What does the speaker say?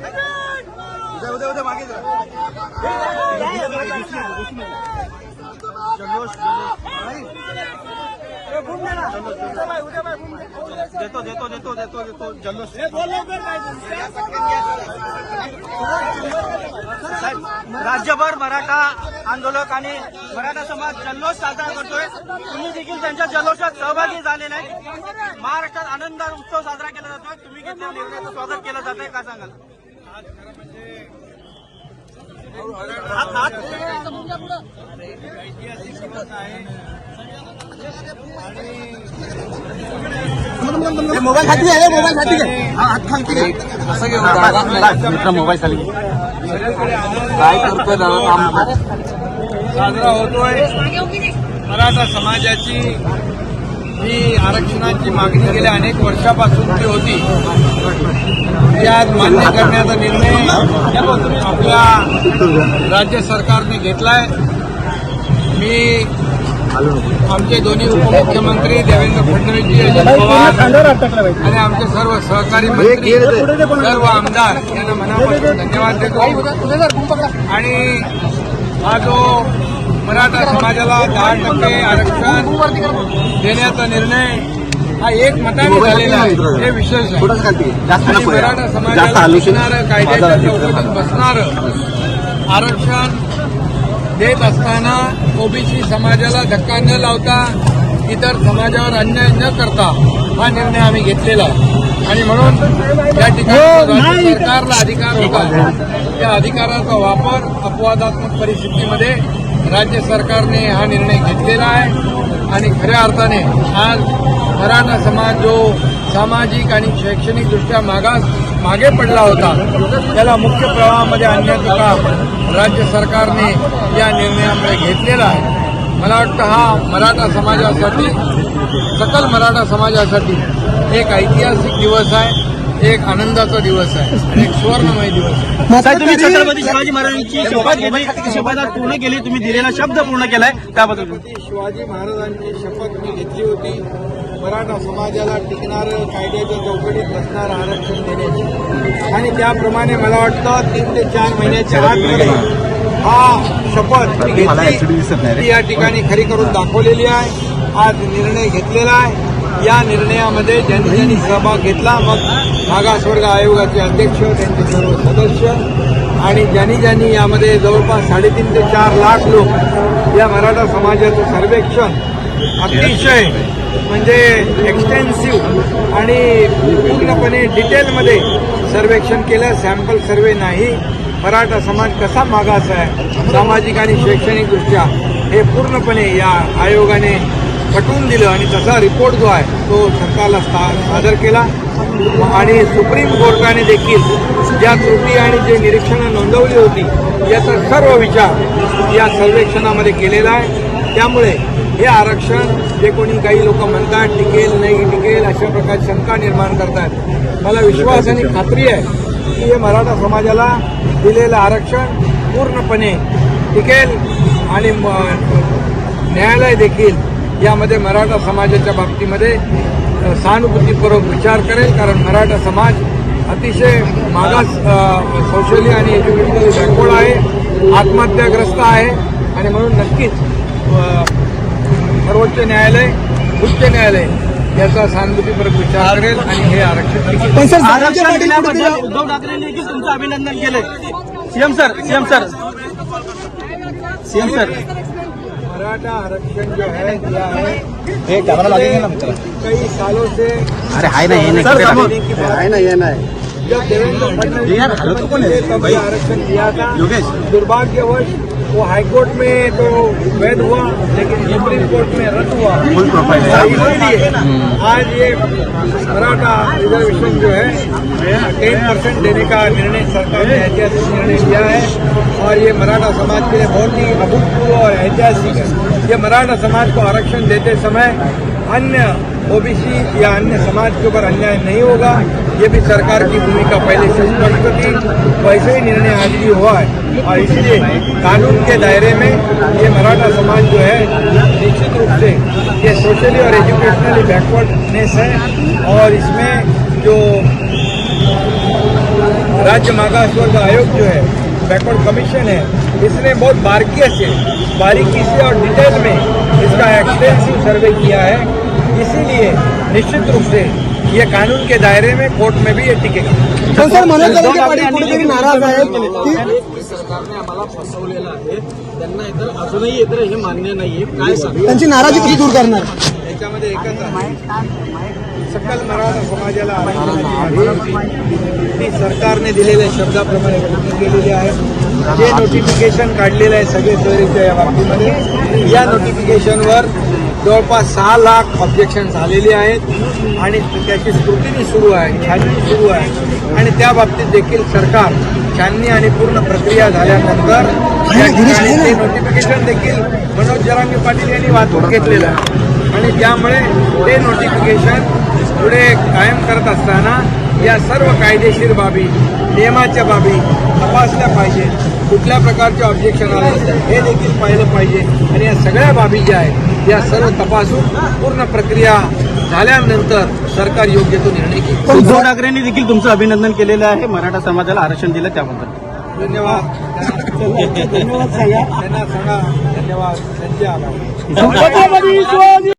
उद्या उद्या उद्या मागे. जा. जल्लोष देतो देतो देतो देतो देतो. जल्लोष. राज्यभर मराठा आंदोलक आणि मराठा समाज जल्लोष साजरा करतोय. तुम्ही देखील त्यांच्या जल्लोषात सहभागी झालेले आहे महाराष्ट्रात आनंद उत्सव साजरा केला जातोय. तुम्ही घेतलेल्या निर्णयाचं स्वागत केलं जात आहे का सांगाल? हात हात. मोबाईल खाती आहे मोबाईल खाती आहे हात मित्र मोबाईल खाली काय करतोय दादा काम साजरा होतोय मराठा समाजाची ही आरक्षणाची मागणी गेल्या अनेक वर्षापासून जी होती ती आज मान्य करण्याचा निर्णय आपल्या राज्य सरकारने घेतलाय. मी आमचे दोन्ही उपमुख्यमंत्री देवेंद्र फडणवीसजी अजित पवार आणि आमचे सर्व सहकारी मंत्री सर्व आमदार यांना मनापासून धन्यवाद देतो. आणि हा जो मराठा समाजाला दहा टक्के आरक्षण देण्याचा निर्णय हा एक मताने झालेला आहे. हे विशेष आहे. मराठा समाजाला दिसणारं कायद्याच्या चौकटीत बसणारं आरक्षण देत असताना ओबीसी समाजाला धक्का न लावता इतर समाजावर अन्याय न करता हा निर्णय आम्ही घेतलेला आहे. आणि म्हणून या ठिकाणी राज्य सरकारला अधिकार होता. त्या अधिकाराचा वापर अपवादात्मक परिस्थितीमध्ये राज्य सरकारने हा निर्णय घेतलेला आहे. आणि खऱ्या अर्थाने आज मराठा समाज जो सामाजिक आणि शैक्षणिकदृष्ट्या मागास मागे पडला होता. त्याला मुख्य प्रवाहामध्ये आणण्याचं काम राज्य सरकारने या निर्णयामुळे घेतलेला आहे. मला वाटतं हा मराठा समाजासाठी सकल मराठा समाजासाठी एक ऐतिहासिक दिवस आहे एक आनंदाचा दिवस आहे एक सुवर्णमय दिवस आहे. तुम्ही छत्रपती शिवाजी महाराजांची शपथ घेतली शपथ आज पूर्ण केली तुम्ही दिलेला शब्द पूर्ण केलाय त्याबद्दल शिवाजी महाराजांची शपथ मी घेतली होती. मराठा समाजाला टिकणारं कायद्याच्या चौकटीत बसणारं आरक्षण देण्याची. आणि त्याप्रमाणे मला वाटतं तीन ते चार महिन्याच्या आतमध्ये हा शपथ घेतली ती या ठिकाणी खरी करून दाखवलेली आहे. आज निर्णय घेतलेला आहे. या निर्णयामध्ये ज्यांनी ज्यांनी सहभाग घेतला मग मागासवर्ग आयोगाचे अध्यक्ष त्यांचे सर्व सदस्य आणि ज्यांनी ज्यांनी यामध्ये जवळपास साडेतीन ते चार लाख लोक या मराठा समाजाचं सर्वेक्षण अतिशय म्हणजे एक्सटेन्सिव्ह आणि पूर्णपणे डिटेलमध्ये सर्वेक्षण केलं. सॅम्पल सर्वे नाही. मराठा समाज कसा मागास आहे? सामाजिक आणि शैक्षणिकदृष्ट्या हे पूर्णपणे या आयोगाने पटवून दिलं आणि तसा रिपोर्ट जो आहे तो सरकारला सादर केला. आणि सुप्रीम कोर्टाने देखील ज्या त्रुटी आणि जे निरीक्षणं नोंदवली होती याचा सर्व विचार या सर्वेक्षणामध्ये केलेला आहे. त्यामुळे हे आरक्षण जे कोणी काही लोक म्हणतात टिकेल नाही टिकेल अशा प्रकारची शंका निर्माण करतात. मला विश्वास आणि खात्री आहे की हे मराठा समाजाला दिलेलं आरक्षण पूर्णपणे टिकेल आणि म- न्यायालय देखील यामध्ये मराठा समाजाच्या बाबतीमध्ये सहानुभूतीपूर्वक विचार करेल कारण मराठा समाज अतिशय मागास अ, कौशल्य आणि एज्युकेशनल बॅकवर्ड आहे आत्महत्याग्रस्त आहे आणि म्हणून नक्कीच सर्वोच्च न्यायालय उच्च न्यायालय याचा सहानुभूतीपूर्वक विचार करेल आणि हे आरक्षण. आरक्षण दिल्याबद्दल उद्धव ठाकरेंनी देखील तुमचं अभिनंदन केलंय CM sir CM sir CM sir Maratha आरक्षण जो है दिया है हे कॅमेरा लागेल ना मित्र कई सालों से अरे हाय ना हे समोर. नाही आहे ना हे नाही जब देवेंद्र फडणवीस ये है? ये आरक्षण दिया था योगेश। दुर्भाग्यवश वो हाईकोर्ट में तो वैध हुआ लेकिन सुप्रीम कोर्ट में रद्द हुआ। इसीलिए आज ये मराठा रिजर्वेशन जो है टेन परसेंट देने का निर्णय सरकार ने ऐतिहासिक निर्णय लिया है और ये मराठा समाज के लिए बहुत ही अभूतपूर्व और ऐतिहासिक है। ये मराठा समाज को आरक्षण देते समय अन्य ओबीसी या अन्य समाज के ऊपर अन्याय नहीं होगा, ये भी सरकार की भूमिका पहले से स्पष्ट थी, वैसे ही निर्णय आज भी हुआ है। और इसलिए कानून के दायरे में ये मराठा समाज जो है, निश्चित रूप से ये सोशली और एजुकेशनली बैकवर्डनेस है, और इसमें जो राज्य मागास आयोग जो है बैकवर्ड कमीशन है, इसने बहुत बारीकी से बारीकी से और डिटेल में इसका एक्सटेंसिव सर्वे किया है। इसीलिए निश्चित रूप से ये कानून के दायरे में कोर्ट में भी ये टिकेगा पण सर मनोज जरांगे पाटील कुठेतरी नाराज़ आहेत की सरकारने आम्हाला फसवलेलं आहे. त्यांना इतर अजूनही इतर हे मान्य नाहीये. काय सांग? त्यांची नाराजी दूर करणार? याच्यामध्ये एकच आहे. सकल मराठा समाजाला आरक्षणाची ती सरकारने दिलेल्या शब्दाप्रमाणे पूर्ण केलेली आहे. जे नोटिफिकेशन काढलेलं आहे सगळे सोयरीच्या या बाबतीमध्ये या नोटिफिकेशनवर जवळपास सहा लाख ऑब्जेक्शन झालेली आहेत. आणि त्याची स्क्रुटिनी सुरू आहे छाननी सुरू आहे. आणि त्या बाबतीत देखील सरकार छाननी आणि पूर्ण प्रक्रिया झाल्यानंतर ते नोटिफिकेशन देखील मनोज जरांगे पाटील यांनी वाचून घेतलेलं आहे. आणि त्यामुळे ते नोटिफिकेशन पुढे कायम करत असताना या सर्व कायदेशीर बाबी नियमाच्या बाबी तपासल्या पाहिजे कुठल्या प्रकारचे ऑब्जेक्शन आले हे देखील पाहिलं पाहिजे. आणि या सगळ्या बाबी ज्या आहेत या सर्व तपासून पूर्ण प्रक्रिया झाल्यानंतर सरकार योग्य तो निर्णय घेईल. उद्धव ठाकरेंनी देखील तुमचं अभिनंदन केलेलं आहे मराठा समाजाला आरक्षण दिलं त्याबद्दल. धन्यवाद. धन्यवाद सांगा धन्यवाद. त्यांचे आभार.